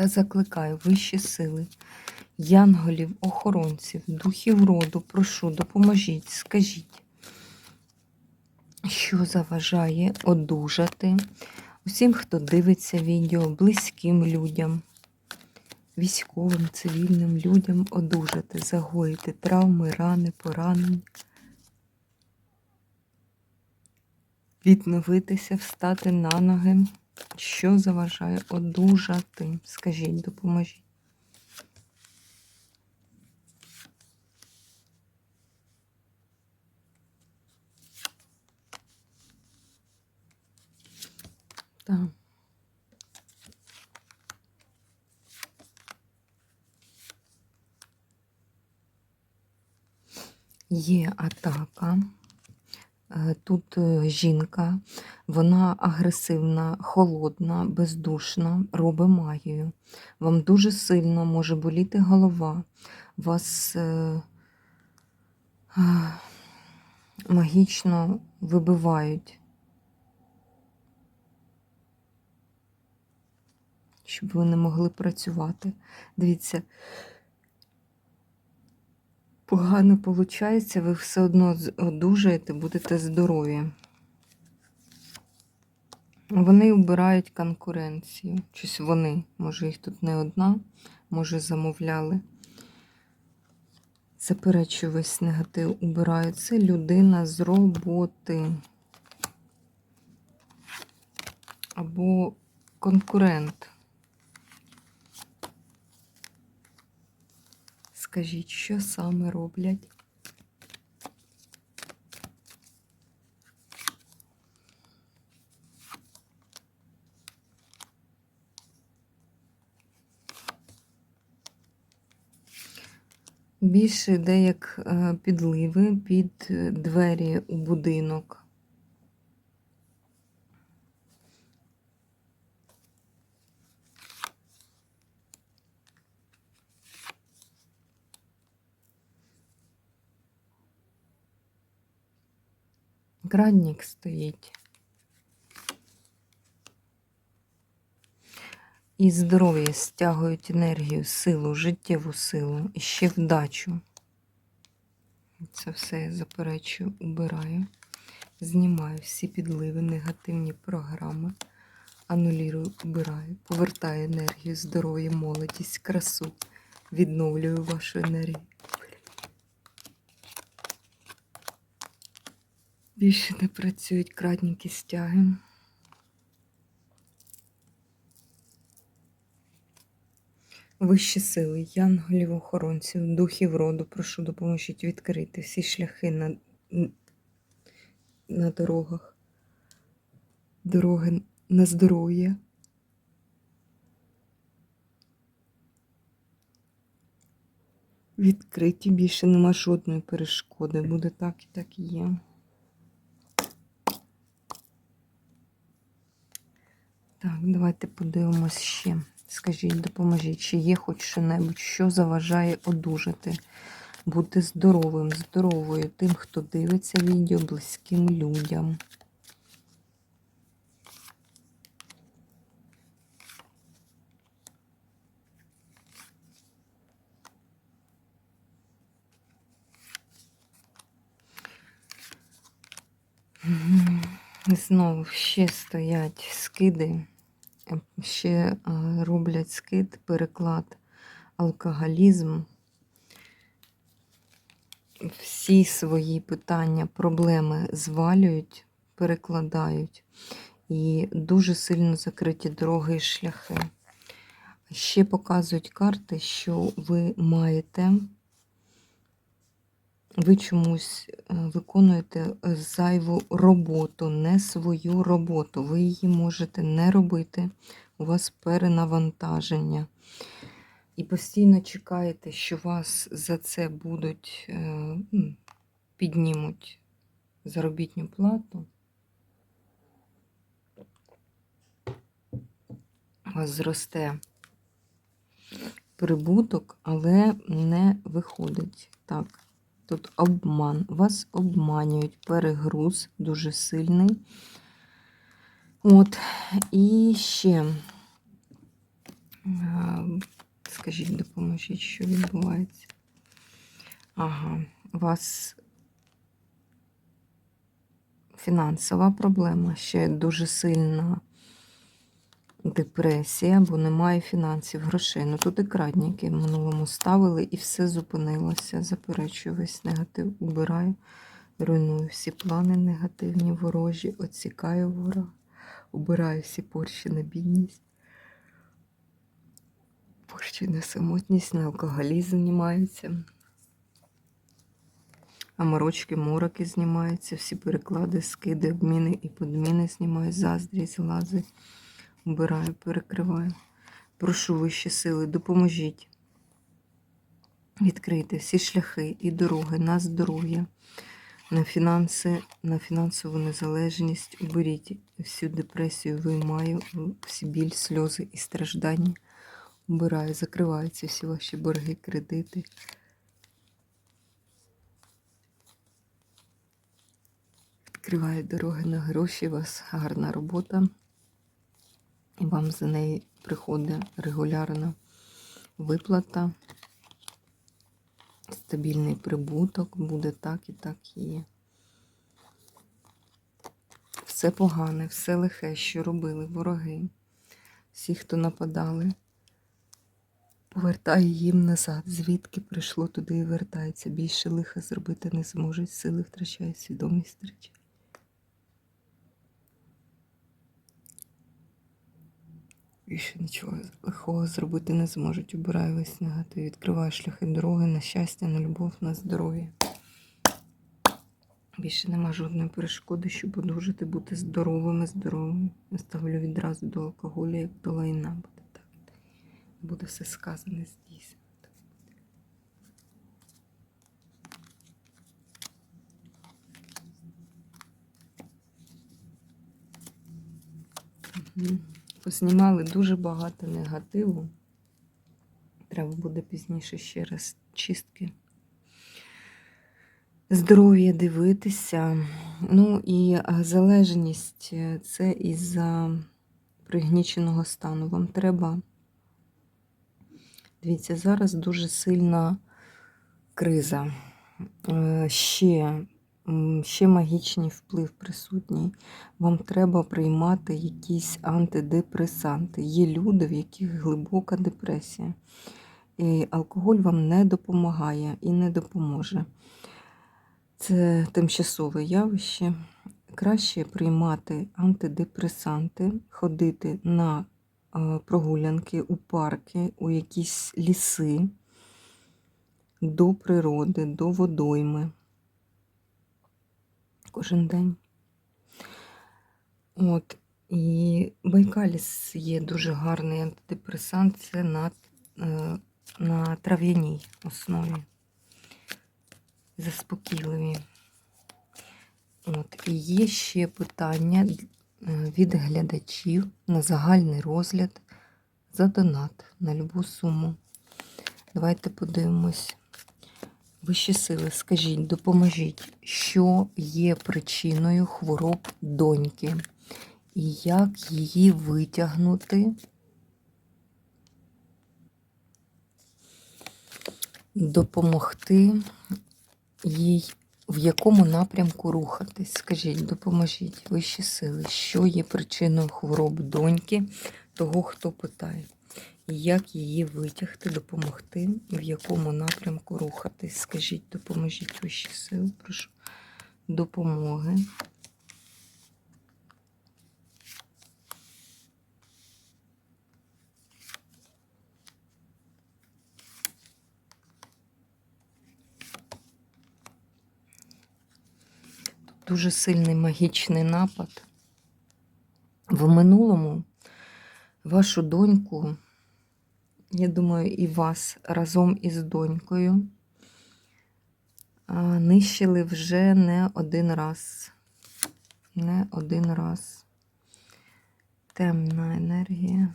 Та закликаю вищі сили, янголів, охоронців, духів роду, прошу, допоможіть, скажіть, що заважає одужати усім, хто дивиться відео, близьким людям, військовим, цивільним людям одужати, загоїти травми, рани, поранення. Відновитися, встати на ноги. Що заважає одужати? Скажіть, допоможіть. Є атака. Е, тут е, жінка, вона агресивна, холодна, бездушна, робить магію. Вам дуже сильно може боліти голова, вас е, магічно вибивають, щоб ви не могли працювати. Дивіться, погано виходить, ви все одно одужаєте, будете здорові. Вони обирають конкуренцію. Щось вони, може, їх тут не одна, може, замовляли. Заперечую весь негатив убираю. Це людина з роботи. Або конкурент. Скажіть, що саме роблять? Більше йде е, підливи під е, двері у будинок. Градник стоїть. І здоров'я стягують енергію, силу, життєву силу і ще вдачу. Це все я заперечую, убираю. Знімаю всі підливи, негативні програми, анулірую, убираю, повертаю енергію, здоров'я, молодість, красу, відновлюю вашу енергію. Більше не працюють крадніки стяги. Вищі сили, янголів, охоронців, духів роду, прошу допоможіть відкрити всі шляхи на на дорогах, дороги на здоров'я. Відкриті більше нема жодної перешкоди. Буде так і так і є. Так, давайте подивимось ще. Скажіть, допоможіть, чи є хоч що-небудь, що заважає одужати, бути здоровим, здоровою тим, хто дивиться відео близьким людям. Знову ще стоять скиди ще роблять скид, переклад, алкоголізм. Всі свої питання, проблеми звалюють, перекладають і дуже сильно закриті дороги і шляхи. Ще показують карти, що ви маєте ви чомусь е, виконуєте е, зайву роботу, не свою роботу. Ви її можете не робити, у вас перенавантаження. І постійно чекаєте, що вас за це будуть е, піднімуть заробітну плату. У вас зросте прибуток, але не виходить. Так, тут обман. Вас обманюють, перегруз дуже сильний. От, і ще, скажіть, допоможіть, що відбувається. Ага, у вас фінансова проблема, ще дуже сильна депресія, бо немає фінансів, грошей. Ну тут і крадники в минулому ставили і все зупинилося. Заперечую весь негатив, убираю, руйную всі плани негативні, ворожі, оцікаю ворога, убираю всі порчі на бідність. Порчі на самотність, на алкоголізм знімаються. А морочки, мороки знімаються, всі переклади, скиди, обміни і подміни знімаю, заздрість, лази. Убираю, перекриваю. Прошу вищі сили, допоможіть. Відкрийте всі шляхи і дороги на здоров'я, на фінанси, на фінансову незалежність. Уберіть всю депресію, виймаю, всі біль, сльози і страждання. Убираю, закриваються всі ваші борги, кредити. Відкриваю дороги на гроші, у вас гарна робота. І вам за неї приходить регулярна виплата, стабільний прибуток, буде так і так є. Все погане, все лихе, що робили вороги, всі, хто нападали, повертає їм назад, звідки прийшло туди і вертається. Більше лиха зробити не зможуть, сили втрачає, свідомість втрачає. Більше нічого лихого зробити не зможуть. Убираю весь негатив, відкриваю шляхи дороги на щастя, на любов, на здоров'я. Більше нема жодної перешкоди, щоб одужати, бути здоровими, здоровими. Я ставлю відразу до алкоголю, як до лайна буде так. Буде все сказане здійснено. Угу. Познімали дуже багато негативу. Треба буде пізніше ще раз чистки. Здоров'я дивитися. Ну і залежність це із-за пригніченого стану. Вам треба. Дивіться, зараз дуже сильна криза. Е, ще ще магічний вплив присутній. Вам треба приймати якісь антидепресанти. Є люди, в яких глибока депресія. І алкоголь вам не допомагає і не допоможе. Це тимчасове явище. Краще приймати антидепресанти, ходити на прогулянки у парки, у якісь ліси, до природи, до водойми кожен день. От. І Байкаліс є дуже гарний антидепресант, це на е, на трав'яній основі. Заспокійливі. От. І є ще питання е, від глядачів на загальний розгляд за донат на любу суму. Давайте подивимось. Вищі сили, скажіть, допоможіть, що є причиною хвороб доньки, і як її витягнути, допомогти їй, в якому напрямку рухатись? Скажіть, допоможіть вищі сили, що є причиною хвороб доньки, того, хто питає як її витягти, допомогти, в якому напрямку рухатись. Скажіть, допоможіть вищі сили, прошу допомоги. дуже сильний магічний напад. В минулому вашу доньку, я думаю, і вас разом із донькою нищили вже не один раз. Не один раз. Темна енергія.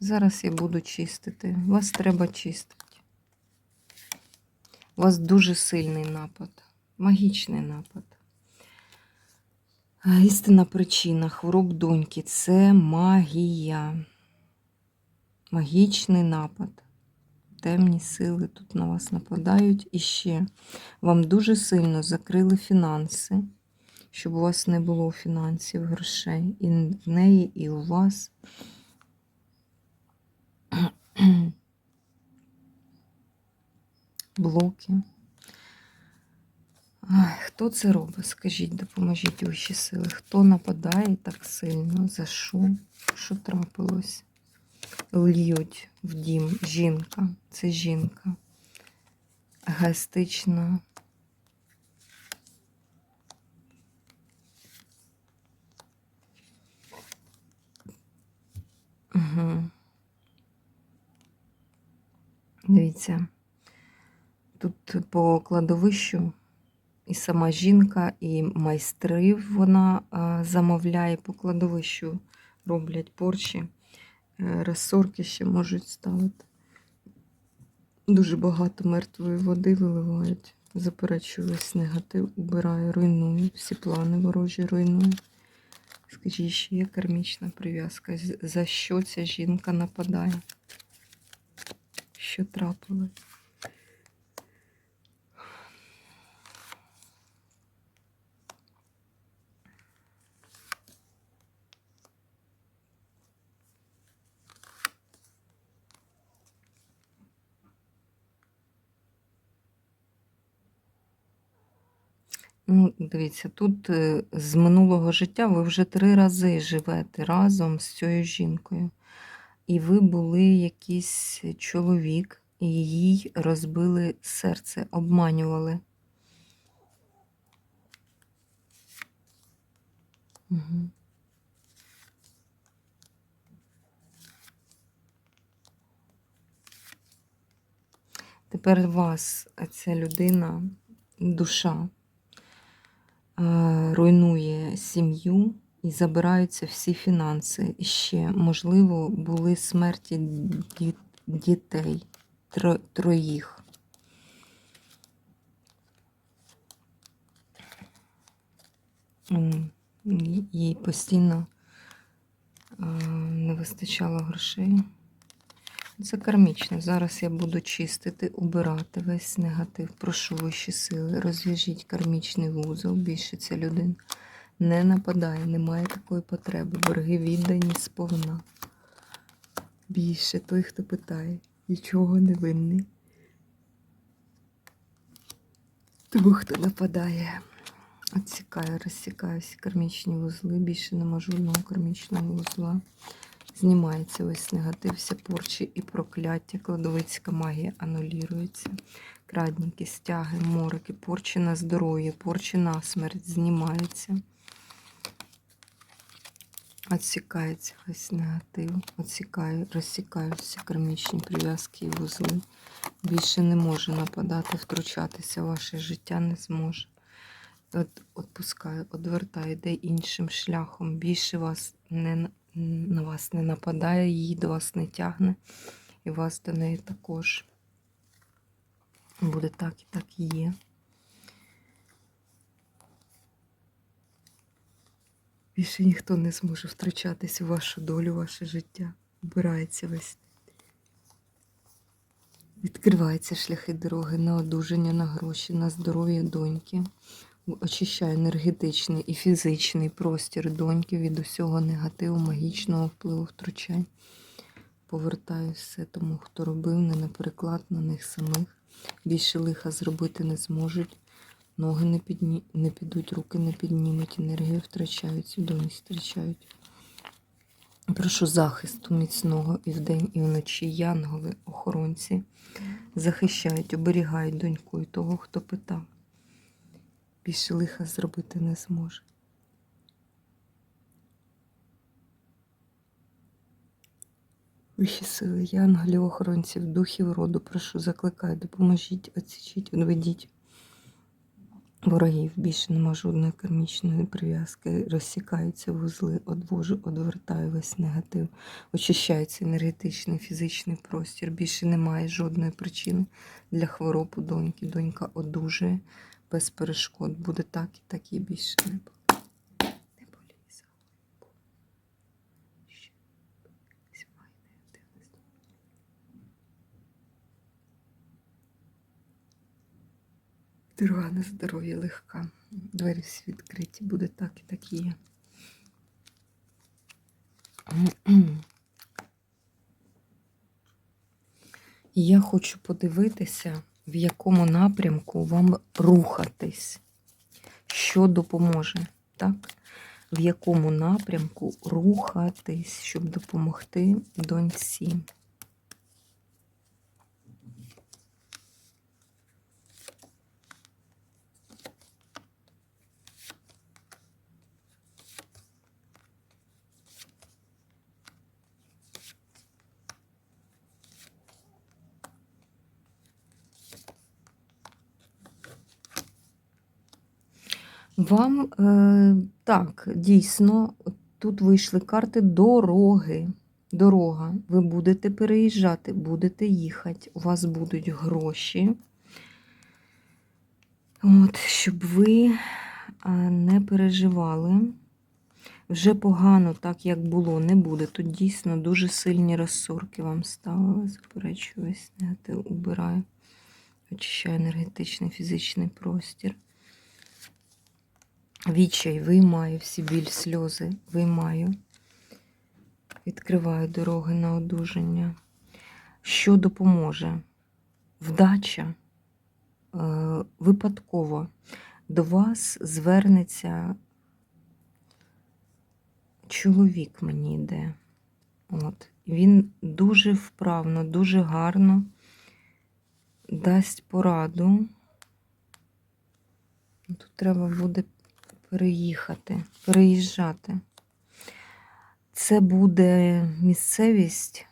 Зараз я буду чистити. Вас треба чистити. У вас дуже сильний напад, магічний напад. А, Істинна причина хвороб доньки це магія. Магічний напад. Темні сили тут на вас нападають. І ще вам дуже сильно закрили фінанси, щоб у вас не було фінансів, грошей. І в неї, і у вас. Блоки. Хто це робить? Скажіть, допоможіть вищі сили. Хто нападає так сильно? За що? Що трапилось? Льють в дім. Жінка. Це жінка. Егоїстична. Угу. Дивіться. Тут по кладовищу і сама жінка, і майстрів вона а, замовляє по кладовищу, роблять порчі, Е, розсорки ще можуть ставити. Дуже багато мертвої води виливають, заперечує весь негатив, убирає, руйнує, всі плани ворожі руйнує. Скажіть, ще є кармічна прив'язка. За що ця жінка нападає? Що трапилось? Ну, дивіться, тут е, з минулого життя ви вже три рази живете разом з цією жінкою. І ви були якийсь чоловік, і їй розбили серце, обманювали. Угу. Тепер вас ця людина, душа, руйнує сім'ю і забираються всі фінанси. Ще, можливо, були смерті дітей, тро- троїх. Їй постійно е, не вистачало грошей. Це кармічно. Зараз я буду чистити, убирати весь негатив. Прошу вищі сили, розв'яжіть кармічний вузол. Більше ця людина не нападає, немає такої потреби. Борги віддані сповна. Більше той, хто питає, нічого не винний. Тому хто нападає. Отсікаю, розсікаю всі кармічні вузли. Більше нема жодного кармічного вузла. Знімається весь негатив, вся порчі і прокляття, кладовицька магія анулюється. Крадніки, стяги, морики, порчі на здоров'я, порчі на смерть знімаються. Отсікається весь негатив, отсікаю, розсікаю всі кармічні прив'язки і вузли. Більше не може нападати, втручатися в ваше життя не зможе. От, отпускаю, одвертаю, йде іншим шляхом. Більше вас не, на- вас не нападає, її до вас не тягне, і вас до неї також. Буде так і так і є. Більше ніхто не зможе втручатись у вашу долю, ваше життя. Вбирається весь. Відкриваються шляхи дороги на одужання, на гроші, на здоров'я доньки. Очищаю енергетичний і фізичний простір доньки від усього негативу, магічного впливу втручань. Повертаю все тому, хто робив, не на переклад на них самих. Більше лиха зробити не зможуть. Ноги не, підні... не підуть, руки не піднімуть, енергію втрачають, свідомість втрачають. Прошу захисту міцного і вдень, і вночі янголи, охоронці захищають, оберігають доньку і того, хто питав. Більше лиха зробити не зможе. Вищі сили, я ангелів охоронців, духів роду, прошу, закликаю, допоможіть, отсічіть, відведіть ворогів. Більше нема жодної кармічної прив'язки, розсікаються вузли, одвожу, одвертаю весь негатив, очищається енергетичний, фізичний простір. Більше немає жодної причини для хвороб у доньки. Донька одужує без перешкод. Буде так і так і більше не буде. Дорога на здоров'я легка. Двері всі відкриті. Буде так і так і є. Я хочу подивитися, в якому напрямку вам рухатись, що допоможе, так? В якому напрямку рухатись, щоб допомогти доньці. Вам е, так, дійсно, тут вийшли карти дороги. Дорога. Ви будете переїжджати, будете їхати, у вас будуть гроші. От, щоб ви не переживали. Вже погано, так як було, не буде. Тут дійсно дуже сильні розсорки вам ставили. Заперечую весь негатив, убираю, очищаю енергетичний, фізичний простір. Відчай виймаю всі біль, сльози, виймаю. Відкриваю дороги на одужання. Що допоможе? Вдача е, випадково до вас звернеться чоловік мені йде. От. Він дуже вправно, дуже гарно дасть пораду. Тут треба буде переїхати, переїжджати. Це буде місцевість,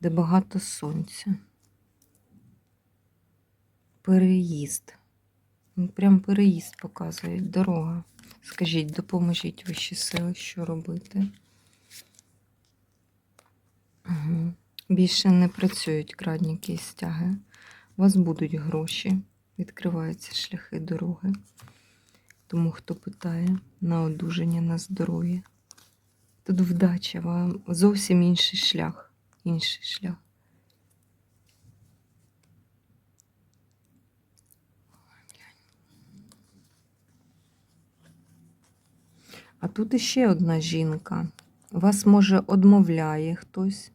де багато сонця. Переїзд. Ну, Прям переїзд показують, дорога. Скажіть, допоможіть вищі сили, що робити. Угу. Більше не працюють крадніки і стяги. У вас будуть гроші, відкриваються шляхи дороги. Тому хто питає на одужання, на здоров'я. Тут вдача вам зовсім інший шлях. Інший шлях. А тут іще одна жінка. Вас, може, одмовляє хтось.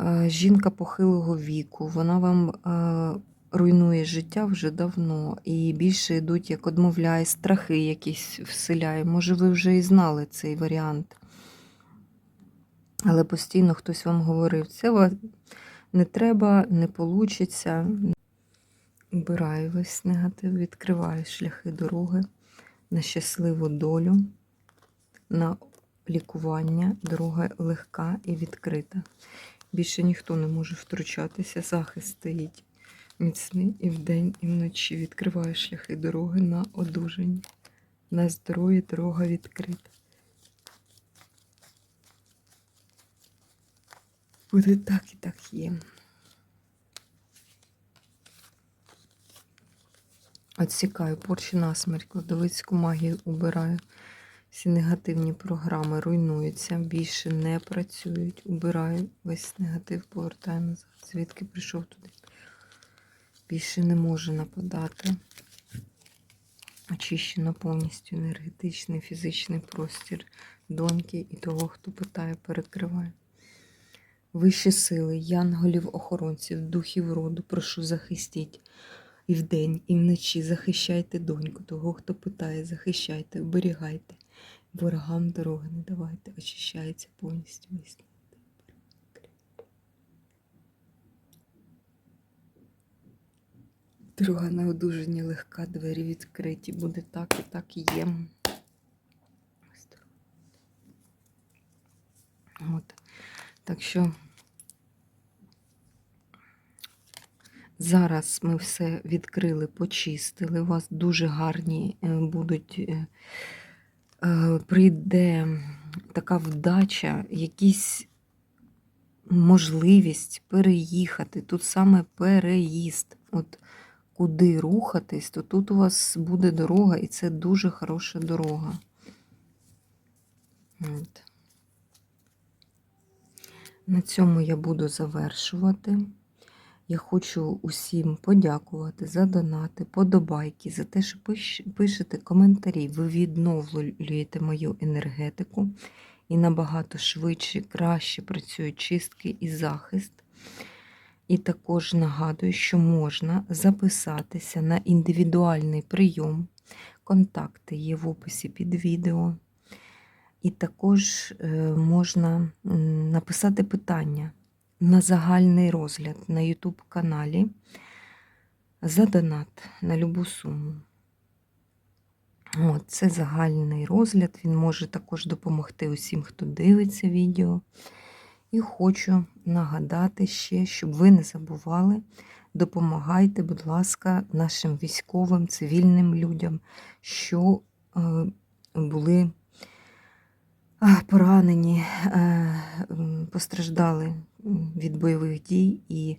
Е, Жінка похилого віку, вона вам е, руйнує життя вже давно. І більше йдуть, як одмовляє, страхи якісь вселяє. Може, ви вже і знали цей варіант. Але постійно хтось вам говорив, це не треба, не получиться. Убираю весь негатив, відкриваю шляхи дороги на щасливу долю, на лікування. Дорога легка і відкрита. Більше ніхто не може втручатися. Захист стоїть міцний і вдень, і вночі. Відкриваю шляхи дороги на одужання. На здоров'я дорога відкрита. Буде так і так є. Отсікаю порчі насмерть, кладовицьку магію убираю. Всі негативні програми руйнуються, більше не працюють. Убираю весь негатив, повертаю назад. Звідки прийшов туди? Більше не може нападати. Очищено повністю енергетичний, фізичний простір доньки і того, хто питає, перекриває. Вищі сили, янголів, охоронців, духів роду, прошу захистіть. І вдень, і вночі захищайте доньку, того, хто питає, захищайте, оберігайте. Ворогам дороги не давайте, очищається повністю Друга на одужання легка, двері відкриті. Буде так і так і є. От. Так що зараз ми все відкрили, почистили. У вас дуже гарні е, будуть. е, е, Прийде така вдача, якісь можливість переїхати. Тут саме переїзд. От куди рухатись, то тут у вас буде дорога, і це дуже хороша дорога. От. На цьому я буду завершувати. Я хочу усім подякувати за донати, подобайки, за те, що пишете коментарі. Ви відновлюєте мою енергетику і набагато швидше, краще працюють чистки і захист. І також нагадую, що можна записатися на індивідуальний прийом. Контакти є в описі під відео. І також е, можна написати питання на загальний розгляд на YouTube каналі за донат на любу суму. От, це загальний розгляд. Він може також допомогти усім, хто дивиться відео. І хочу нагадати ще, щоб ви не забували, допомагайте, будь ласка, нашим військовим, цивільним людям, що е, були поранені, е, постраждали від бойових дій і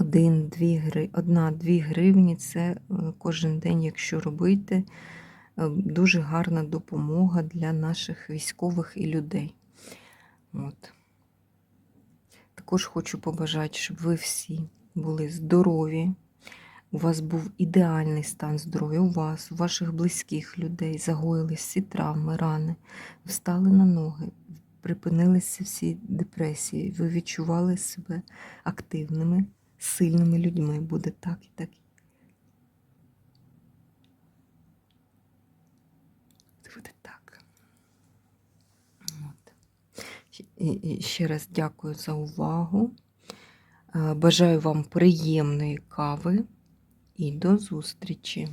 один, дві гри, одна-дві гривні це е, кожен день, якщо робити, дуже гарна допомога для наших військових і людей. От. Також хочу побажати, щоб ви всі були здорові. У вас був ідеальний стан здоров'я, у вас, у ваших близьких людей загоїлись всі травми, рани, встали на ноги, припинилися всі депресії, ви відчували себе активними, сильними людьми. Буде так і так. Буде так. От. І- і Ще раз дякую за увагу. Е, Бажаю вам приємної кави і до зустрічі!